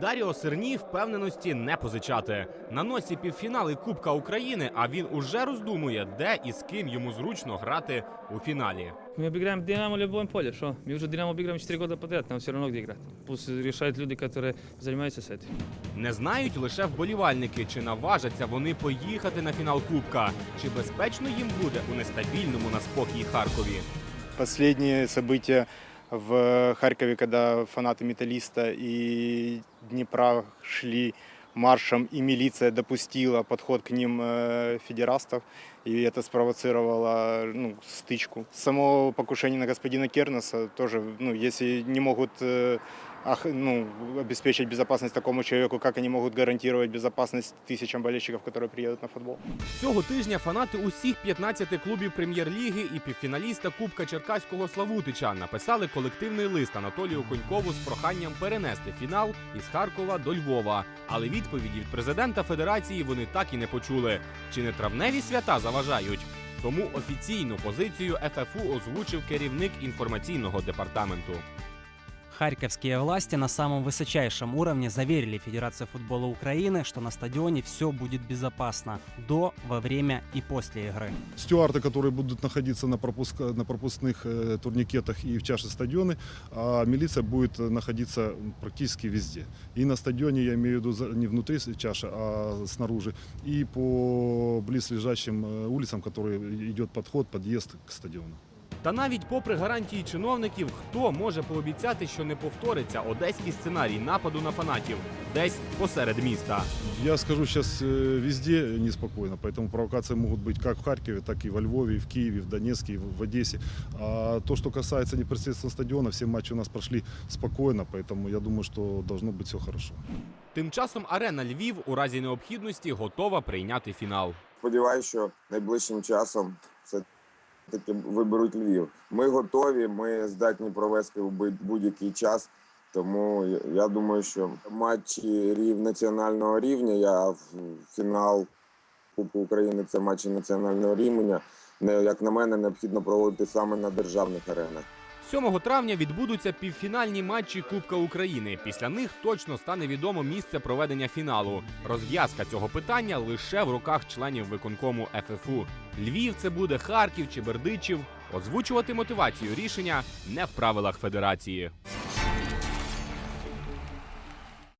Даріо Серні впевненості не позичати. На носі півфінали Кубка України, а він уже роздумує, де і з ким йому зручно грати у фіналі. Мы обыграем Динамо в любом поле, что? Мы уже Динамо обыграем 4 года подряд, нам все равно где играть. Пусть решают люди, которые занимаются с этим. Не знають лише вболівальники, чи наважаться вони поїхати на фінал Кубка, чи безпечно їм буде у нестабільному на спокій Харкові. Последние события в Харькове, когда фанаты «Металлиста» и Днепра шли маршем, и милиция допустила подход к ним э, федерастов, и это спровоцировало ну, стычку. Само покушение на господина Кернеса тоже, ну, если не могут э, ах- ну, обеспечить безопасность такому человеку, как они могут гарантировать безопасность тысячам болельщиков, которые приедут на футбол? Цього тижня фанати усіх 15 клубів прем'єр-ліги і півфіналіста Кубка Черкаського Славутича написали колективний лист Анатолію Конькову з проханням перенести фінал із Харкова до Львова. Але відповіді від президента федерації вони так і не почули. Чи не травневі свята заважають? Тому офіційну позицію ФФУ озвучив керівник інформаційного департаменту. Харьковские власти на самом высочайшем уровне заверили Федерацию футбола Украины, что на стадионе все будет безопасно до, во время и после игры. стюарды, которые будут находиться на, пропуск, на пропускных э, турникетах и в чаше стадионы, а милиция будет э, находиться практически везде. И на стадионе, я имею в виду за- не внутри с- чаши, а снаружи, и по близлежащим э, улицам, которые идет подход, подъезд к стадиону. Та навіть попри гарантії чиновників, хто може пообіцяти, що не повториться одеський сценарій нападу на фанатів десь посеред міста. Я скажу, сейчас везде неспокойно, поэтому провокации могут быть как в Харькове, так и во Львове, и в Киеве, в Донецке, и в в Одессе. А то, что касается непосредственно стадиона, все матчи у нас прошли спокойно, поэтому я думаю, что должно быть все хорошо. Тим часом арена Львів у разі необхідності готова прийняти фінал. Сподіваюся, що найближчим часом все таки виберуть Львів. Ми готові, ми здатні провести в будь- будь-який час. Тому я- я думаю, що матчі рів національного рівня. Я в фінал Кубку України це матчі національного рівня. Не як на мене, необхідно проводити саме на державних аренах. 7 травня відбудуться півфінальні матчі Кубка України. Після них точно стане відомо місце проведення фіналу. Розв'язка цього питання лише в руках членів виконкому ФФУ. Львів це буде Харків чи Бердичів. Озвучувати мотивацію рішення не в правилах федерації.